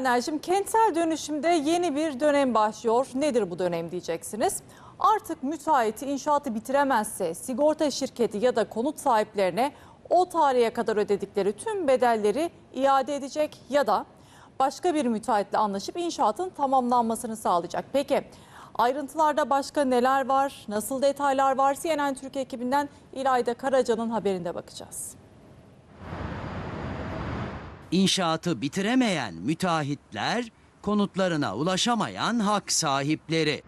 Şimdi kentsel dönüşümde yeni bir dönem başlıyor. Nedir bu dönem diyeceksiniz. Artık müteahhit inşaatı bitiremezse sigorta şirketi ya da konut sahiplerine o tarihe kadar ödedikleri tüm bedelleri iade edecek ya da başka bir müteahhitle anlaşıp inşaatın tamamlanmasını sağlayacak. Peki ayrıntılarda başka neler var, nasıl detaylar var? CNN Türk ekibinden İlayda Karaca'nın haberinde bakacağız. İnşaatı bitiremeyen müteahhitler, konutlarına ulaşamayan hak sahipleri.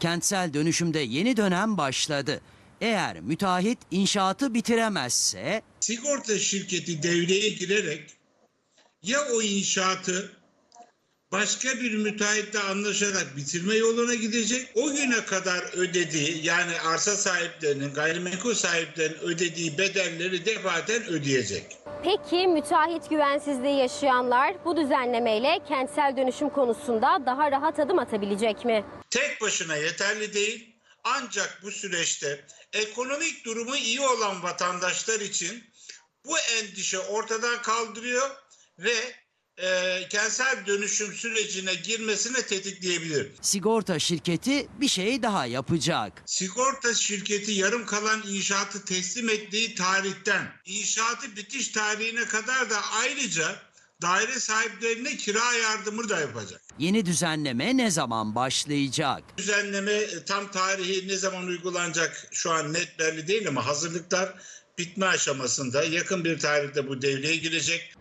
Kentsel dönüşümde yeni dönem başladı. Eğer müteahhit inşaatı bitiremezse sigorta şirketi devreye girerek ya o inşaatı başka bir müteahhitle anlaşarak bitirme yoluna gidecek. O güne kadar ödediği yani arsa sahiplerinin, gayrimenkul sahiplerinin ödediği bedelleri defaten ödeyecek. Peki müteahhit güvensizliği yaşayanlar bu düzenlemeyle kentsel dönüşüm konusunda daha rahat adım atabilecek mi? Tek başına yeterli değil. Ancak bu süreçte ekonomik durumu iyi olan vatandaşlar için bu endişe ortadan kaldırıyor ve e, kentsel dönüşüm sürecine girmesine tetikleyebilir. sigorta şirketi bir şey daha yapacak. Sigorta şirketi yarım kalan inşaatı teslim ettiği tarihten inşaatı bitiş tarihine kadar da ayrıca daire sahiplerine kira yardımı da yapacak. Yeni düzenleme ne zaman başlayacak? Düzenleme e, tam tarihi ne zaman uygulanacak şu an net belli değil ama hazırlıklar bitme aşamasında yakın bir tarihte bu devreye girecek.